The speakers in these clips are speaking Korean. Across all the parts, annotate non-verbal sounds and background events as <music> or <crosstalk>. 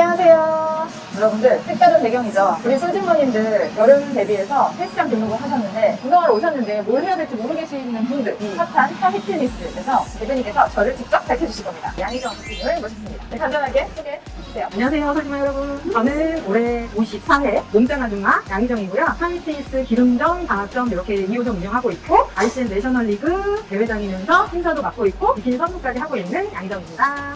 안녕하세요. 여러분들, 색다른 배경이죠. 우리 소진머님들 여름 대비해서 헬스장 등록을 하셨는데, 운동하러 오셨는데 뭘 해야 될지 모르 계시는 분들, 이 핫한 하피트니스에서 대표님께서 저를 직접 밝혀주실 겁니다. 양희정 대표님을 모셨습니다. 네, 간단하게 소개 해주세요. 안녕하세요, 설지마 여러분. 저는 올해 54회 몸짱 아줌마 양희정이고요. 하이테니스 기름점, 방학점 이렇게 2호점 운영하고 있고, ICN 내셔널리그 대회장이면서 심사도 맡고 있고, 비키니 선수까지 하고 있는 양희정입니다.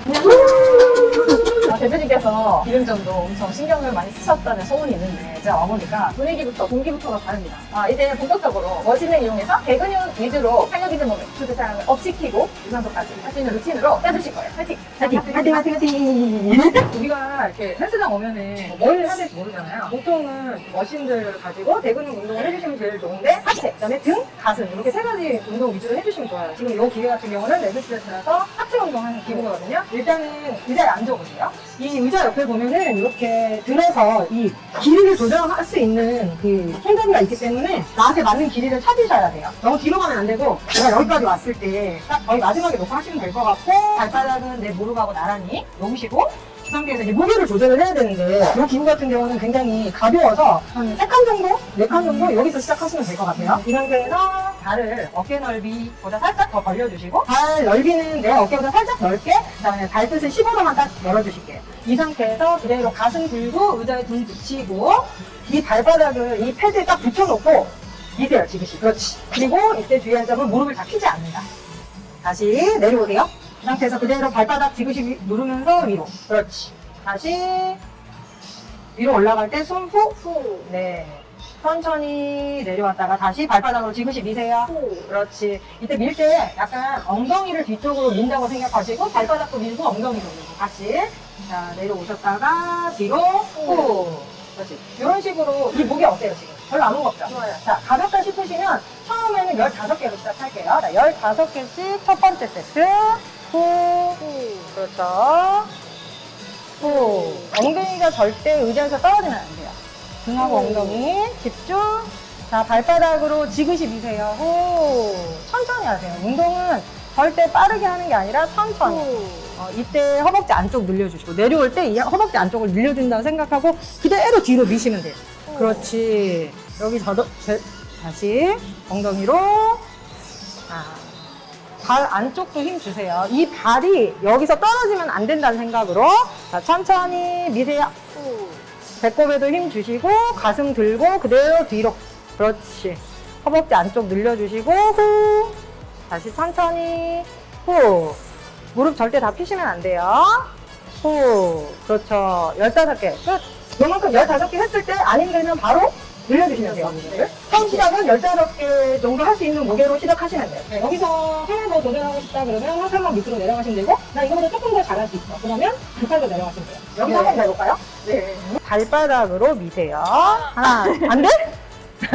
아, 대표님께서 기름점도 엄청 신경을 많이 쓰셨다는 소문이 있는데 제가 와보니까 분위기부터 공기부터가 다릅니다. 아, 이제 본격적으로 머신을 이용해서 대근육 위주로 탄력이든 몸에 주드 사랑을 업시키고 유산소까지 할 수 있는 루틴으로 빼주실 거예요. 파이팅! 화이팅, 화이팅, 화이팅, 화이팅! 우리가 이렇게 헬스장 오면은 뭘 해야 될지 모르잖아요. 보통은 머신들 가지고 대근육 운동을 해주시면 제일 좋은데, 하체, 그 다음에 등, 가슴 이렇게 세 가지 운동 위주로 해주시면 좋아요. 지금 이 기계 같은 경우는 레그스트레스라서 하체 운동하는 기구거든요. 일단은 의자에 앉아보세요. 이 의자 옆에 보면은 이렇게 들어서 이 길이를 조정할 수 있는 그 손잡이가 있기 때문에 나한테 맞는 길이를 찾으셔야 돼요. 너무 뒤로 가면 안 되고 제가 여기까지 왔을 때 딱 거의 마지막에 놓고 하시면 될 것 같고 발바닥은 내 무릎하고 나란히 놓으시고 그 상태에서 이제 무게를 조절을 해야 되는데 이 기구 같은 경우는 굉장히 가벼워서 한 3칸 정도? 4칸 정도 여기서 시작하시면 될 것 같아요. 이 상태에서 발을 어깨 넓이보다 살짝 더 벌려주시고 발 넓이는 내 어깨보다 살짝 넓게 그 다음에 발끝을 15도만 딱 열어주실게요. 이 상태에서 그대로 가슴 들고 의자에 등 붙이고 이 발바닥을 이 패드에 딱 붙여놓고 미세요 지그시 그렇지. 그리고 이때 주의할 점은 무릎을 다 피지 않는다. 다시 내려오세요. 이 상태에서 그대로 발바닥 지그시 위- 누르면서 위로. 그렇지. 다시 위로 올라갈 때 숨 후. 후. 네. 천천히 내려왔다가 다시 발바닥으로 지그시 미세요. 그렇지. 이때 밀 때 약간 엉덩이를 뒤쪽으로 민다고 생각하시고 발바닥도 밀고 엉덩이도 밀고 같이. 자 내려오셨다가 뒤로. 후. 그렇지. 이런 식으로 이 목이 어때요 지금 별로 안 무겁죠? 좋아요. 자 가볍다 싶으시면 처음에는 15개로 시작할게요. 자 15개씩 첫 번째 세트. 후. 그렇죠. 후. 엉덩이가 절대 의자에서 떨어지면 안 돼요. 등하고 후. 엉덩이 집중. 자 발바닥으로 지그시 미세요. 후. 천천히 하세요. 운동은 절대 빠르게 하는 게 아니라 천천히. 어, 이때 허벅지 안쪽 늘려주시고 내려올 때 이 허벅지 안쪽을 늘려준다고 생각하고 그대로 뒤로 미시면 돼요. 그렇지. 여기 저도 제- 다시 엉덩이로 아, 발 안쪽도 힘 주세요. 이 발이 여기서 떨어지면 안 된다는 생각으로 자, 천천히 미세요. 배꼽에도 힘 주시고 가슴 들고 그대로 뒤로 그렇지. 허벅지 안쪽 늘려주시고 후 다시 천천히 후 무릎 절대 다 피시면 안 돼요. 후. 그렇죠. 15개. 끝. 요만큼 15개 했을 때 안 힘들면 바로 늘려주시면 돼요. 무게를. 처음 시작은 15개 정도 할 수 있는 무게로 시작하시면 돼요. 네, 여기서 하나 더 도전하고 싶다 그러면 한 칸만 밑으로 내려가시면 되고, 나 이거보다 조금 더 잘할 수 있어. 그러면 두 칸 더 내려가시면 돼요. 여기서 네. 한번 해볼까요? 네. 발바닥으로 미세요. 하나, 안 돼? <laughs>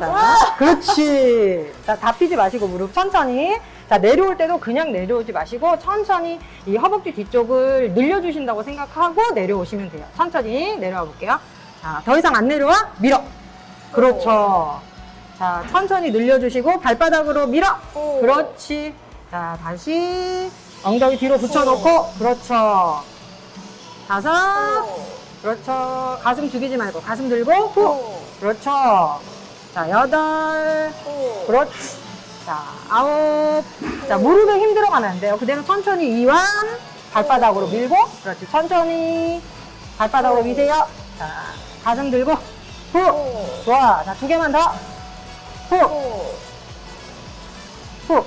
자, 그렇지. 자, 다 피지 마시고 무릎 천천히. 자, 내려올 때도 그냥 내려오지 마시고 천천히 이 허벅지 뒤쪽을 늘려주신다고 생각하고 내려오시면 돼요. 천천히 내려와 볼게요. 자, 더 이상 안 내려와? 밀어. 그렇죠. 자, 천천히 늘려주시고 발바닥으로 밀어. 그렇지. 자, 다시 엉덩이 뒤로 붙여놓고 그렇죠. 다섯. 그렇죠. 가슴 죽이지 말고 가슴 들고 후. 그렇죠. 자, 여덟. 그렇지. 자, 아홉. 자, 무릎에 힘 들어가면 안 돼요. 그대로 천천히 이완. 발바닥으로 밀고. 그렇지. 천천히. 발바닥으로 미세요. 자, 가슴 들고. 후. 좋아. 자, 두 개만 더. 후. 후.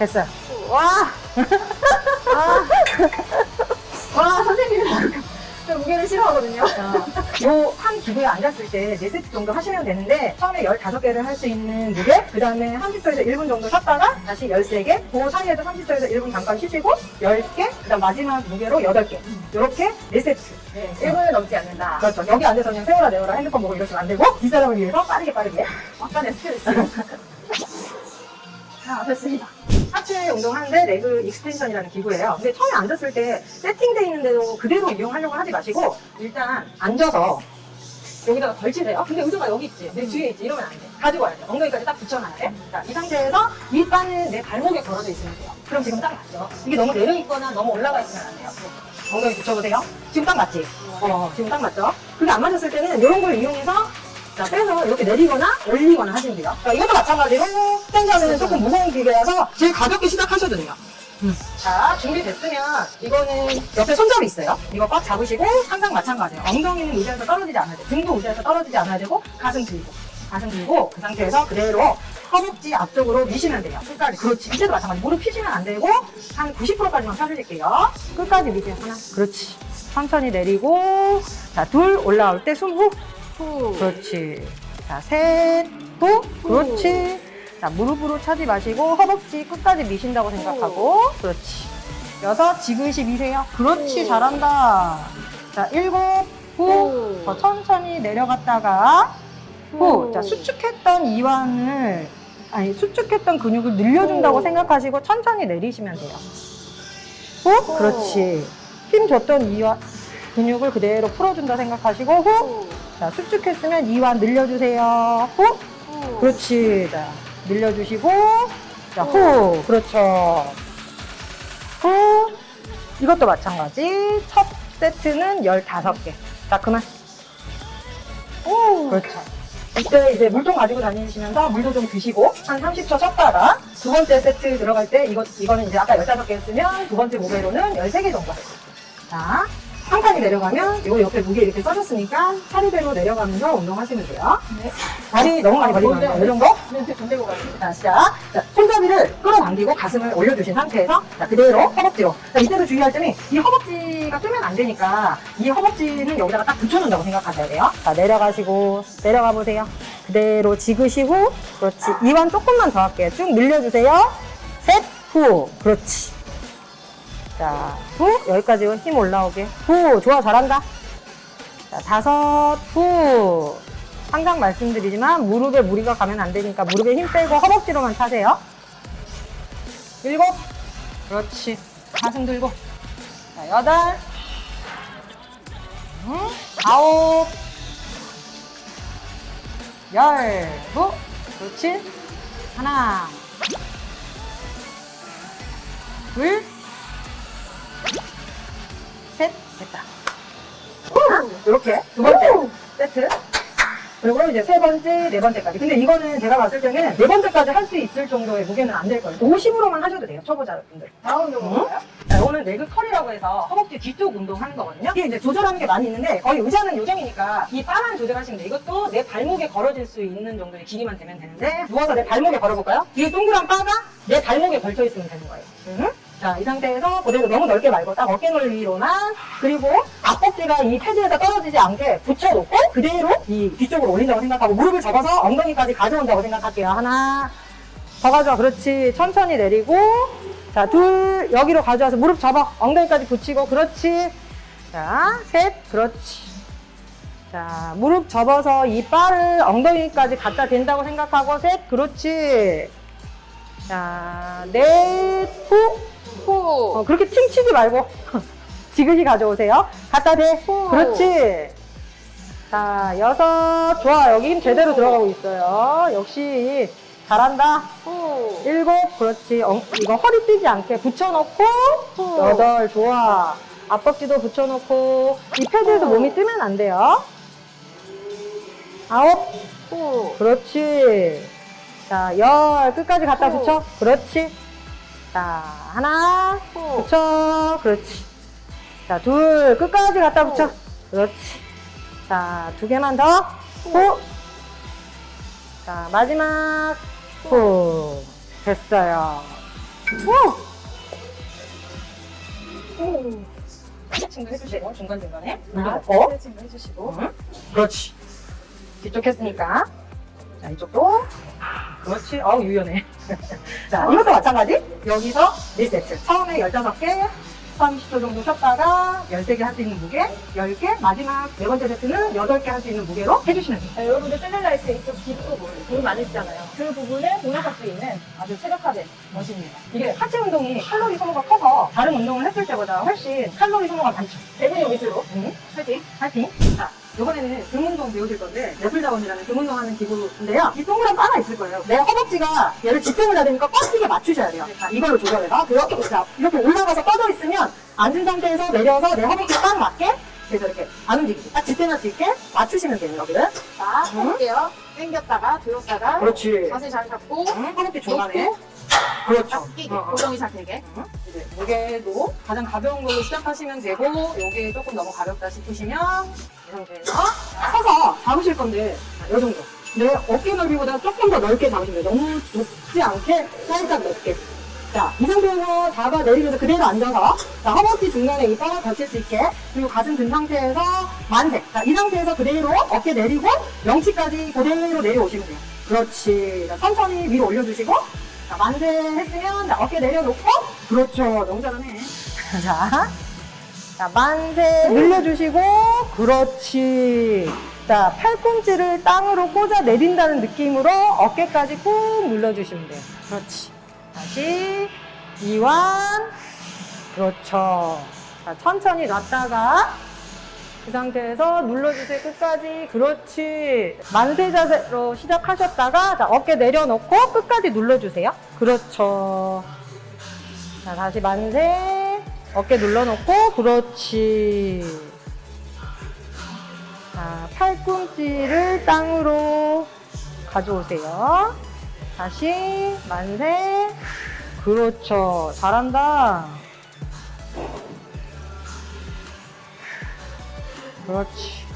됐어요. 와. <laughs> 와, 선생님. 저 무게를 싫어하거든요. <laughs> 요한 기구에 앉았을 때 4세트 정도 하시면 되는데 처음에 15개를 할 수 있는 무게 그 다음에 30초에서 1분 정도 쉬었다가 다시 13개 그 사이에도 30초에서 1분 잠깐 쉬시고 10개 그 다음 마지막 무게로 8개 이렇게 4세트 네, 1분을 넘지 않는다. 그렇죠 여기 앉아서 그냥 세워라 내워라 핸드폰 보고 이러시면 안 되고 뒷사람을 위해서 빠르게 빠르게 약간의 스트레스. <laughs> 아, 됐습니다. 하체 운동하는데 레그 익스텐션이라는 기구예요. 근데 처음에 앉았을 때 세팅되어 있는데도 그대로 이용하려고 하지 마시고 일단 앉아서 여기다가 걸치세요. 근데 의자가 여기 있지. 내 뒤에 있지. 이러면 안 돼. 가지고 와야 돼. 엉덩이까지 딱 붙여놔야 돼. 자, 이 상태에서 이 바는 내 발목에 걸어져 있으면 돼요. 그럼 지금 딱 맞죠? 이게 너무 내려있거나 너무 올라가 있으면 안 돼요. 엉덩이 붙여보세요. 지금 딱 맞지? 어, 지금 딱 맞죠? 그게 안 맞았을 때는 이런 걸 이용해서 자, 빼서 이렇게 내리거나 올리거나 하시면 돼요. 자, 이것도 마찬가지로 텐션은 조금 무거운 기계라서 제일 가볍게 시작하셔도 돼요. 자, 준비됐으면 이거는 옆에 손잡이 있어요. 이거 꽉 잡으시고 항상 마찬가지예요. 엉덩이는 의자에서 떨어지지 않아야 돼. 등도 의자에서 떨어지지 않아야 되고 가슴 들고 가슴 들고 그 상태에서 그대로 허벅지 앞쪽으로 미시면 돼요. 끝까지. 그렇지. 이제도 마찬가지. 무릎 펴시면 안 되고 한 90%까지만 펴주실게요. 끝까지 미세요. 하나. 그렇지. 천천히 내리고 자, 둘 올라올 때 숨 후. 후. 그렇지. 자, 셋, 후. 그렇지. 자, 무릎으로 차지 마시고 허벅지 끝까지 미신다고 생각하고. 그렇지. 여섯, 지그시 미세요. 그렇지, 후. 잘한다. 자, 일곱, 후. 후. 더 천천히 내려갔다가 후. 후. 자, 수축했던 이완을, 아니, 수축했던 근육을 늘려준다고 후. 생각하시고 천천히 내리시면 돼요. 후. 그렇지. 힘 줬던 이완, 근육을 그대로 풀어준다 생각하시고 후. 후. 자, 수축했으면 이완 늘려주세요. 후. 후. 그렇지. 자, 늘려주시고. 자, 후. 그렇죠. 후. 이것도 마찬가지. 첫 세트는 15개. 자, 그만. 오. 그렇죠. 이때 이제 물통 가지고 다니시면서 물도 좀 드시고 한 30초 쉬었다가 두 번째 세트 들어갈 때 이거, 이거는 이제 아까 15개 했으면 두 번째 무게로는 13개 정도. 자, 한 칸이 내려가면 요 옆에 무게 이렇게 써줬으니까 차례대로 내려가면서 운동하시면 돼요. 네. 다리 너무 많이 벌리면 안 돼요. 이 정도? 네, 전대고 가겠습니다. 자, 시작. 자, 손잡이를 끌어당기고 가슴을 올려주신 상태에서 자, 그대로 허벅지로. 자, 이때도 주의할 점이 이 허벅지가 뜨면 안 되니까 이 허벅지는 여기다가 딱 붙여준다고 생각하셔야 돼요. 자, 내려가시고 내려가 보세요. 그대로 지그시고 그렇지. 이완 조금만 더 할게요. 쭉 늘려주세요. 셋, 후. 그렇지. 자, 후. 여기까지 힘 올라오게. 후. 좋아, 잘한다. 자, 다섯, 후. 항상 말씀드리지만 무릎에 무리가 가면 안 되니까 무릎에 힘 빼고 허벅지로만 차세요. 일곱. 그렇지. 가슴 들고. 자, 여덟. 음, 아홉. 열. 후. 그렇지. 하나. 둘. 됐다. 이렇게 두 번째 세트. 그리고 이제 세 번째, 네 번째까지. 근데 이거는 제가 봤을 때는 네 번째까지 할 수 있을 정도의 무게는 안 될 거예요. 50으로만 하셔도 돼요, 초보자분들. 다음 운동인가요? 자, 이거는 레그 컬이라고 해서 허벅지 뒤쪽 운동 하는 거거든요. 이게 이제 조절하는 게 많이 있는데 거의 의자는 요정이니까 이 바만 조절하시면 돼. 이것도 내 발목에 걸어질 수 있는 정도의 길이만 되면 되는데 누워서 내 발목에 걸어볼까요? 뒤에 동그란 바가 내 발목에 걸쳐 있으면 되는 거예요. 응? 자, 이 상태에서 그대로 너무 넓게 말고 딱 어깨 넓이로만 그리고 앞벅지가 이 패드에서 떨어지지 않게 붙여놓고 그대로 이 뒤쪽으로 올린다고 생각하고 무릎을 접어서 엉덩이까지 가져온다고 생각할게요. 하나, 더 가져와. 그렇지. 천천히 내리고. 자, 둘. 여기로 가져와서 무릎 접어. 엉덩이까지 붙이고. 그렇지. 자, 셋. 그렇지. 자, 무릎 접어서 이 바를 엉덩이까지 갖다 댄다고 생각하고. 셋. 그렇지. 자, 넷. 후. 후. 어, 그렇게 팅 치지 말고. <laughs> 지그시 가져오세요. 갖다 대. 후. 그렇지. 자, 여섯. 좋아. 여기 힘 제대로 후. 들어가고 있어요. 역시. 잘한다. 후. 일곱, 그렇지. 엉- 이거 허리 삐지 않게 붙여놓고, 후. 여덟, 좋아. 앞벅지도 붙여놓고, 이 패드에서 후. 몸이 뜨면 안 돼요. 아홉, 후. 그렇지. 자, 열, 끝까지 갖다 후. 붙여. 그렇지. 자, 하나, 후. 붙여. 그렇지. 자, 둘, 끝까지 갖다 후. 붙여. 그렇지. 자, 두 개만 더. 후. 자, 마지막. 후. 됐어요. 친구 해주시고, 중간중간에. 아, 어? 해주시고. 응? 그렇지. 뒤쪽 했으니까. 자, 이쪽도. 그렇지. 어우, 유연해. 자, 이것도 마찬가지. 여기서 1세트. 처음에 15개, 30초 정도 쉬었다가 13개 할 수 있는 무게, 10개, 마지막 네 번째 세트는 8개 할 수 있는 무게로 해주시면 돼요. 자, 여러분들 셀룰라이트 이쪽 뒷부분, 돈 많으시잖아요. 그 부분을 공략할 수 있는 아주 최적화된 머신입니다. 이게 하체 운동이 칼로리 소모가 커서 다른 운동을 했을 때보다 훨씬 칼로리 소모가 많죠. 대근육 위주로. 응? 파이팅. 파이팅. 자, 이번에는 등 운동 배우실 건데 레플다운이라는 등 운동하는 기구인데요. 이 동그란 바가 있을 거예요. 내 허벅지가 얘를 지탱을 해야 되니까 꽉 끼게 맞추셔야 돼요. 자, 이걸로 조절해서 들어, 자, 이렇게 올라가서 뻗어 있으면 앉은 상태에서 내려서 내 허벅지에 딱 맞게 그래서 이렇게 안 움직이게 딱 지탱할 수 있게 맞추시면 돼요 여기를. 자, 해볼게요. 당겼다가 들었다가 그렇지. 자세 잘 잡고 응, 허벅지 중간에. 놓고 그렇죠. 딱 끼게 어, 어. 고정이 잘 되게. 이제 무게도 가장 가벼운 걸로 시작하시면 되고 요게 조금 너무 가볍다 싶으시면 이 상태에서 서서 잡으실 건데 이 정도. 내 어깨 넓이보다 조금 더 넓게 잡으시면 돼요. 너무 좁지 않게 살짝 넓게. 자, 이 상태에서 잡아 내리면서 그대로 앉아서 자, 허벅지 중간에 이 뼈가 겹칠 수 있게 그리고 가슴 든 상태에서 만세. 자, 이 상태에서 그대로 어깨 내리고 명치까지 그대로 내려오시면 돼요. 그렇지. 자, 천천히 위로 올려주시고 자, 만세 했으면 자, 어깨 내려놓고. 그렇죠. 너무 잘하네. <laughs> 자, 자 만세 늘려주시고 그렇지. 자 팔꿈치를 땅으로 꽂아 내린다는 느낌으로 어깨까지 꾹 눌러주시면 돼요. 그렇지. 다시. 이완. 그렇죠. 자 천천히 놨다가 그 상태에서 눌러주세요. 끝까지. 그렇지. 만세 자세로 시작하셨다가 자, 어깨 내려놓고 끝까지 눌러주세요. 그렇죠. 자 다시 만세 어깨 눌러놓고 그렇지 자 팔꿈치를 땅으로 가져오세요 다시 만세 그렇죠 잘한다 그렇지.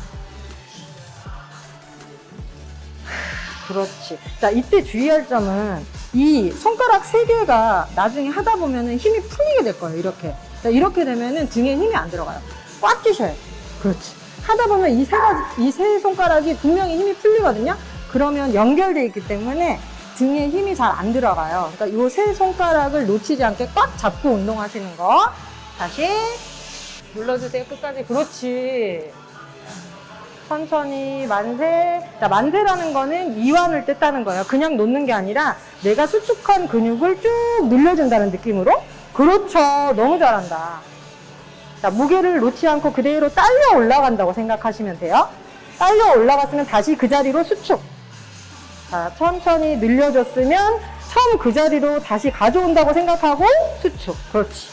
그렇지. 자, 이때 주의할 점은 이 손가락 세 개가 나중에 하다 보면은 힘이 풀리게 될 거예요. 이렇게. 자, 이렇게 되면은 등에 힘이 안 들어가요. 꽉 끼셔야 돼. 그렇지. 하다 보면 이 세 가지, 이 세 손가락이 분명히 힘이 풀리거든요. 그러면 연결돼 있기 때문에 등에 힘이 잘 안 들어가요. 그러니까 이 세 손가락을 놓치지 않게 꽉 잡고 운동하시는 거. 다시 눌러주세요. 끝까지. 그렇지. 천천히 만세. 자, 만세라는 거는 이완을 뜻하는 거예요. 그냥 놓는 게 아니라 내가 수축한 근육을 쭉 늘려준다는 느낌으로. 그렇죠. 너무 잘한다. 자, 무게를 놓지 않고 그대로 딸려 올라간다고 생각하시면 돼요. 딸려 올라갔으면 다시 그 자리로 수축. 자, 천천히 늘려줬으면 처음 그 자리로 다시 가져온다고 생각하고 수축. 그렇지.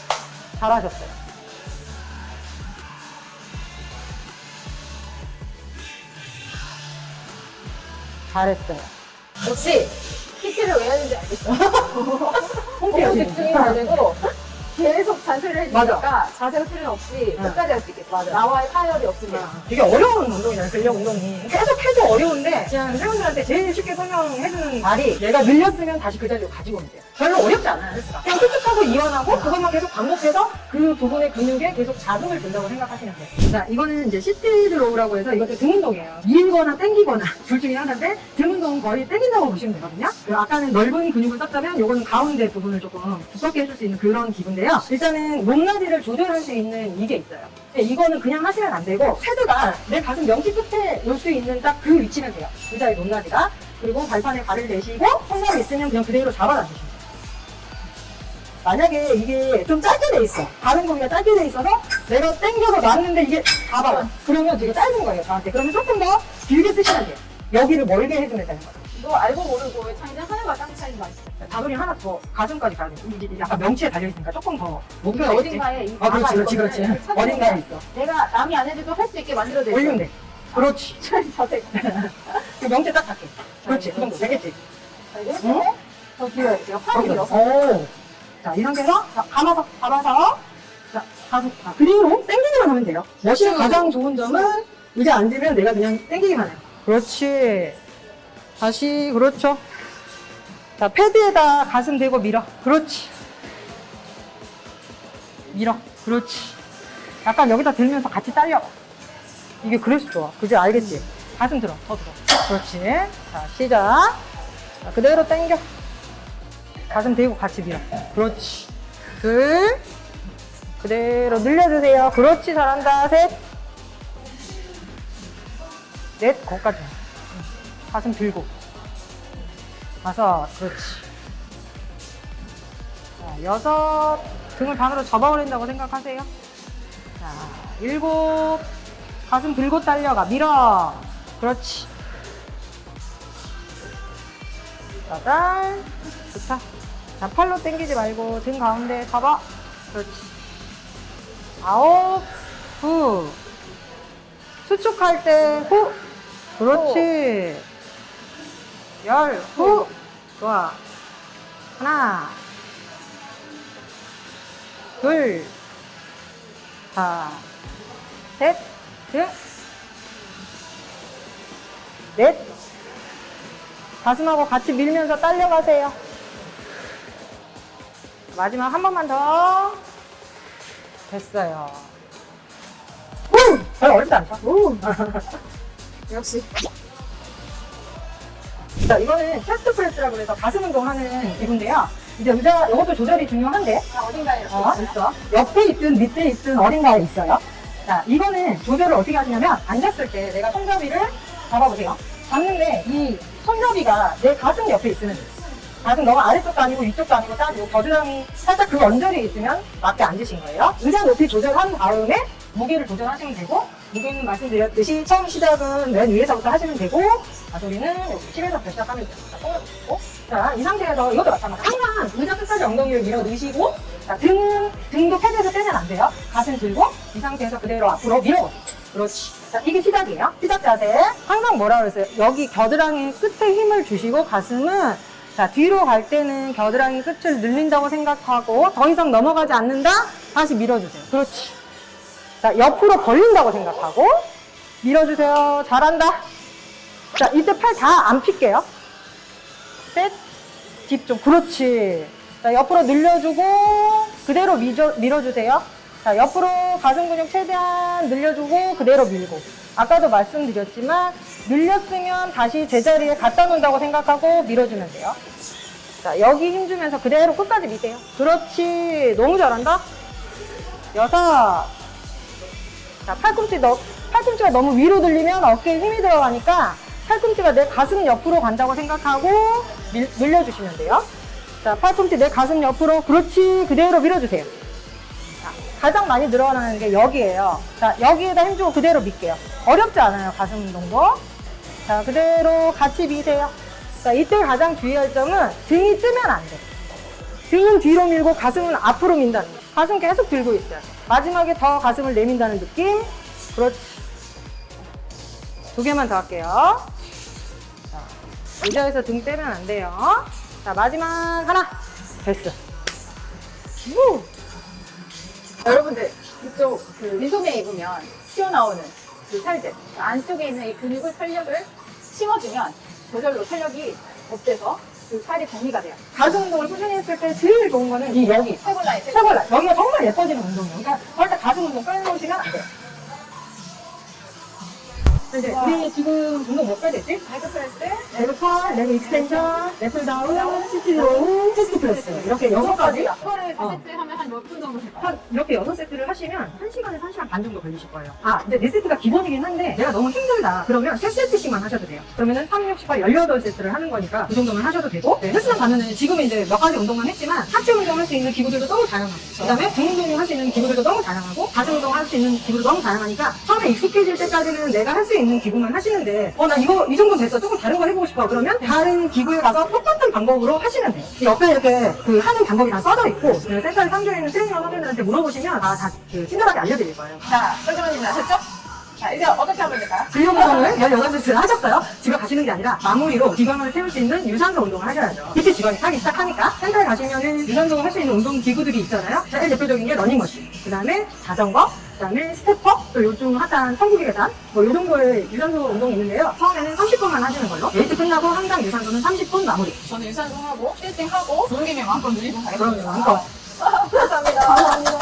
잘하셨어요. 잘했어요. 역시 PT를 왜 하는지 알겠어. 너무 집중이 잘 되고 계속 자세를 해주니까 맞아. 자세가 틀림 없이 응. 끝까지 할 수 있겠어. 맞아. 나와의 타협이 없으면. 되게 어려운 운동이잖아요, 근력 운동이. 계속 해도 어려운데, 그냥 회원들한테 제일 쉽게 설명해주는 말이, 내가 늘렸으면 다시 그 자리로 가지고 오면 돼요. 별로 어렵지 않아요. 그냥 수축하고 이완하고, 그것만 계속 반복해서 그 부분의 근육에 계속 자극을 준다고 생각하시면 돼요. 자, 이거는 이제 시티 드 로우라고 해서 이것도 등 운동이에요. 밀거나 당기거나, <laughs> 둘 중에 하나인데, 등 운동은 거의 당긴다고 보시면 되거든요. 그 아까는 넓은 근육을 썼다면, 요거는 가운데 부분을 조금 두껍게 해줄 수 있는 그런 기구인데요. 일단은 높낮이를 조절할 수 있는 이게 있어요. 근데 이거는 그냥 하시면 안 되고 헤드가 내 가슴 명치 끝에 올수 있는 딱 그 위치면 돼요. 의자의 높낮이가. 그리고 발판에 발을 내시고 손잡이 있으면 그냥 그대로 잡아당기시면 돼요. 만약에 이게 좀 짧게 돼 있어. 다른 부위가 짧게 돼 있어서 내가 당겨서 놨는데 이게 가봐요. 그러면 되게 짧은 거예요, 저한테. 그러면 조금 더 길게 쓰시면 돼요. 여기를 멀게 해주면 되는 거죠. 너 알고 모르고 왜 차이는 하나가 딱 차이가 있어. 다돌이 하나 더 가슴까지 가야 돼. 이게 약간 명치에 달려있으니까 조금 더 근데 높여야 어딘가에 이 아, 그렇지, 그렇지, 그렇지. 어딘가에 있어. 내가 남이 안 해줘도 할 수 있게 만들어져 있어. 올리면 돼. 그렇지. <laughs> 자세. 그 명치 딱 닿게. 그렇지. 그 정도 되겠지. 자, 했을 때 더. 제가 팔이 길어서. 오. 자, 이 상태에서 자, 감아서, 감아서. 자, 가서, 자, 그대로 당기기만 하면 돼요. 머신의 가장 좋은 점은 의자 앉으면 내가 그냥 당기기만 해요. 그렇지. 다시, 그렇죠. 자, 패드에다 가슴 대고 밀어. 그렇지. 밀어. 그렇지. 약간 여기다 들면서 같이 딸려. 이게 그래서 좋아. 그지? 알겠지? 가슴 들어. 더 들어. 그렇지. 자, 시작. 자, 그대로 당겨. 가슴 대고 같이 밀어. 그렇지. 둘. 그대로 늘려주세요. 그렇지. 잘한다. 셋. 넷. 거기까지. 응. 가슴 들고. 다섯. 그렇지. 자, 여섯. 등을 반으로 접어버린다고 생각하세요. 자, 일곱. 가슴 들고 딸려가. 밀어. 그렇지. 여덟. 좋다. 자, 팔로 당기지 말고 등 가운데 잡아. 그렇지. 아홉. 후. 수축할 때 후. 그렇지. 열. 후. 좋아. 하나. 둘. 자. 셋. 등. 넷. 가슴하고 같이 밀면서 딸려가세요. 마지막 한 번만 더. 됐어요. 우! 별 어렵지 않죠? 우! <laughs> 역시. 자, 이거는 체스트 프레스라고 해서 가슴 운동하는 기구인데요. 이제 의자, 이것도 조절이 중요한데, 자, 어딘가에 이렇게 어, 있어. 옆에 있든 밑에 있든 어딘가에 있어요. 자, 이거는 조절을 어떻게 하시냐면, 앉았을 때 내가 손잡이를 잡아보세요. 잡는데, 이 손잡이가 내 가슴 옆에 있으면 돼. 가슴 너무 아래쪽도 아니고 위쪽도 아니고 딱요 겨드랑이 살짝 그 언저리에 있으면 맞게 앉으신 거예요. 의자 높이 조절한 다음에 무게를 조절하시면 되고, 무게는 말씀드렸듯이 처음 시작은 맨 위에서부터 하시면 되고, 가소리는 여기 10에서 시작하면 돼요. 자, 이 상태에서 이것도 마찬가지. 항상 의자 끝까지 엉덩이를 밀어 넣으시고, 자, 등은, 등도 패드에서 떼면 안 돼요. 가슴 들고, 이 상태에서 그대로 앞으로 밀어. 그렇지. 자, 이게 시작이에요. 시작 자세. 항상 뭐라 그랬어요? 여기 겨드랑이 끝에 힘을 주시고, 가슴은, 자, 뒤로 갈 때는 겨드랑이 끝을 늘린다고 생각하고, 더 이상 넘어가지 않는다? 다시 밀어주세요. 그렇지. 자, 옆으로 벌린다고 생각하고, 밀어주세요. 잘한다. 자, 이때 팔 다 안 필게요. 셋, 집중. 그렇지. 자, 옆으로 늘려주고, 그대로 밀어, 밀어주세요. 자, 옆으로 가슴 근육 최대한 늘려주고, 그대로 밀고. 아까도 말씀드렸지만, 늘렸으면 다시 제자리에 갖다 놓는다고 생각하고 밀어주면 돼요. 자, 여기 힘주면서 그대로 끝까지 미세요. 그렇지. 너무 잘한다. 여섯. 자, 팔꿈치 너, 팔꿈치가 너무 위로 들리면 어깨에 힘이 들어가니까 팔꿈치가 내 가슴 옆으로 간다고 생각하고 밀, 늘려주시면 돼요. 자, 팔꿈치 내 가슴 옆으로 그렇지 그대로 밀어주세요. 자, 가장 많이 늘어나는 게 여기에요. 자, 여기에다 힘주고 그대로 밀게요. 어렵지 않아요, 가슴 운동도. 자, 그대로 같이 미세요. 자, 이때 가장 주의할 점은 등이 뜨면 안 돼. 등은 뒤로 밀고 가슴은 앞으로 민다는 거. 가슴 계속 들고 있어요. 마지막에 더 가슴을 내민다는 느낌. 그렇지. 두 개만 더 할게요. 자, 의자에서 등 떼면 안 돼요. 자, 마지막 하나. 됐어. 우! 여러분들, 이쪽 그 민소매에 입으면 튀어나오는 그 살들, 그 안쪽에 있는 이 근육을 탄력을 심어주면 저절로 탄력이 없대서 그 살이 정리가 돼요. 가슴 운동을 꾸준히 했을 때 제일 좋은 거는 이 여기. 최고 라인, 최고 최고라. 여기가 정말 예뻐지는 운동이에요. 그러니까 절대 가슴 운동 빼놓으시면 안 돼요. 이제 우리 지금 운동 몇개 됐지? 레그 프레스, 레그 컬, 레그 익스텐션, 레플 다운, 시티 로우, 체스트 프레스. 이렇게 여섯 가지. 이거를 어. 4세트 하면 한 몇 분 정도 될까요? 한 이렇게 여섯 세트를 하시면 1시간에서 1시간 반 정도 걸리실 거예요. 아, 근데 네 세트가 기본이긴 한데 내가 너무 힘들다. 그러면 세 세트씩만 하셔도 돼요. 그러면은 3, 6, 18, 18세트를 하는 거니까 그 정도만 하셔도 되고 네, 헬스장 가면은 지금 이제 몇 가지 운동만 했지만 하체 운동 할 수 있는 기구들도 너무 다양하고 그다음에 등 운동 할 수 있는 기구들도 너무 다양하고 가슴 운동 할 수 있는 기구도 너무 다양하니까 처음에 익숙해질 때까지는 내가 할 수 있는 기구만 하시는데 어 나 이거 이 정도 됐어 조금 다른 거 해보고 싶어 그러면 다른 기구에 가서 똑같은 방법으로 하시면 돼요 이 옆에 이렇게 그 하는 방법이 다 써져 있고 그 센터에 상주에 있는 트레이너 선생님들한테 물어보시면 다다 그 친절하게 알려드릴 거예요 자, 설정원님 나셨죠? 자, 이제 어떻게 하면 될까요? 근력 운동을 18세트를 하셨어요. 집에 가시는 게 아니라 마무리로 지방을 태울 수 있는 유산소 운동을 하셔야죠. 이때 지방이 타기 시작하니까 센터에 가시면은 유산소 할 수 있는 운동 기구들이 있잖아요. 제일 대표적인 게 러닝머신, 그 다음에 자전거, 그 다음에 스태퍼, 또 요즘 핫한 천국의 계단, 뭐요 정도의 유산소 운동이 있는데요. 처음에는 30분만 하시는 걸로. 웨이트 끝나고 항상 유산소는 30분 마무리. 저는 유산소 하고, 스트레칭 하고, 모르겠면 마음껏 누리고 가겠습니다. 그럼요, 마음껏. <laughs> 감사합니다. 감사합니다.